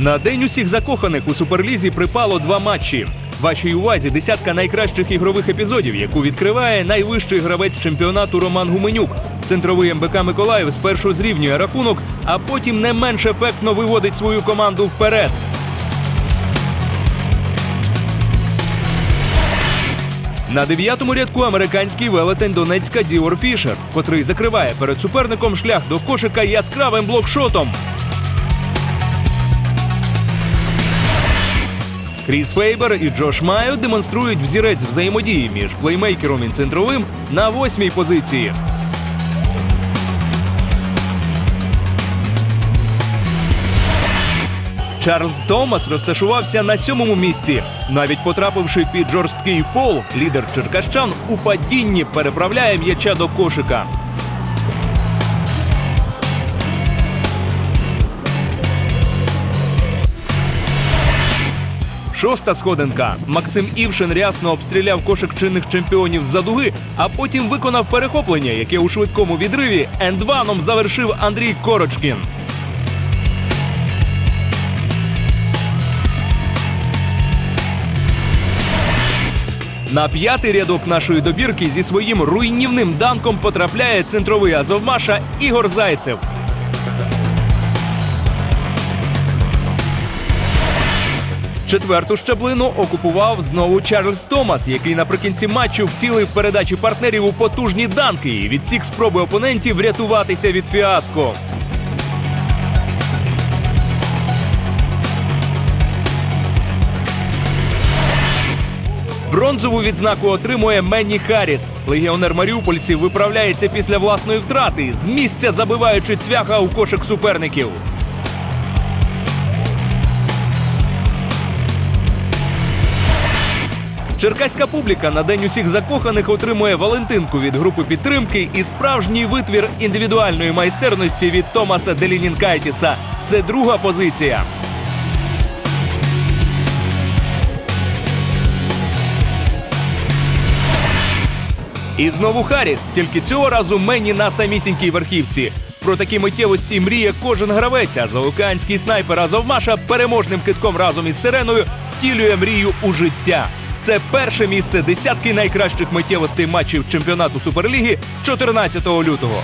На день усіх закоханих у суперлізі припало два матчі. Вашій увазі десятка найкращих ігрових епізодів, яку відкриває найвищий гравець чемпіонату Роман Гуменюк. Центровий МБК Миколаїв спершу зрівнює рахунок, а потім не менш ефектно виводить свою команду вперед. На дев'ятому рядку американський велетень Донецька Діор Фішер, котрий закриває перед суперником шлях до кошика яскравим блокшотом. Кріс Фейбер і Джош Майо демонструють взірець взаємодії між плеймейкером і центровим на восьмій позиції. Чарльз Томас розташувався на сьомому місці. Навіть потрапивши під жорсткий фол, лідер черкащан у падінні переправляє м'яча до кошика. Шоста сходинка. Максим Івшин рясно обстріляв кошик чинних чемпіонів з-за дуги, а потім виконав перехоплення, яке у швидкому відриві ендваном завершив Андрій Корочкін. На п'ятий рядок нашої добірки зі своїм руйнівним данком потрапляє центровий Азовмаша Ігор Зайцев. Четверту щаблину окупував знову Чарльз Томас, який наприкінці матчу вцілив передачі партнерів у потужні данки і відсік спроби опонентів врятуватися від фіаско. Бронзову відзнаку отримує Менні Харріс. Легіонер маріупольців виправляється після власної втрати, з місця забиваючи цвяха у кошик суперників. Черкаська публіка на день усіх закоханих отримує Валентинку від групи підтримки і справжній витвір індивідуальної майстерності від Томаса Делінінкайтіса. Це друга позиція. І знову Харріс, тільки цього разу Мені на самісінькій верхівці. Про такі миттєвості мріє кожен гравець, а заокеанський снайпер Азовмаша переможним китком разом із сиреною втілює мрію у життя. Це перше місце десятки найкращих миттєвостей матчів чемпіонату Суперліги 14 лютого.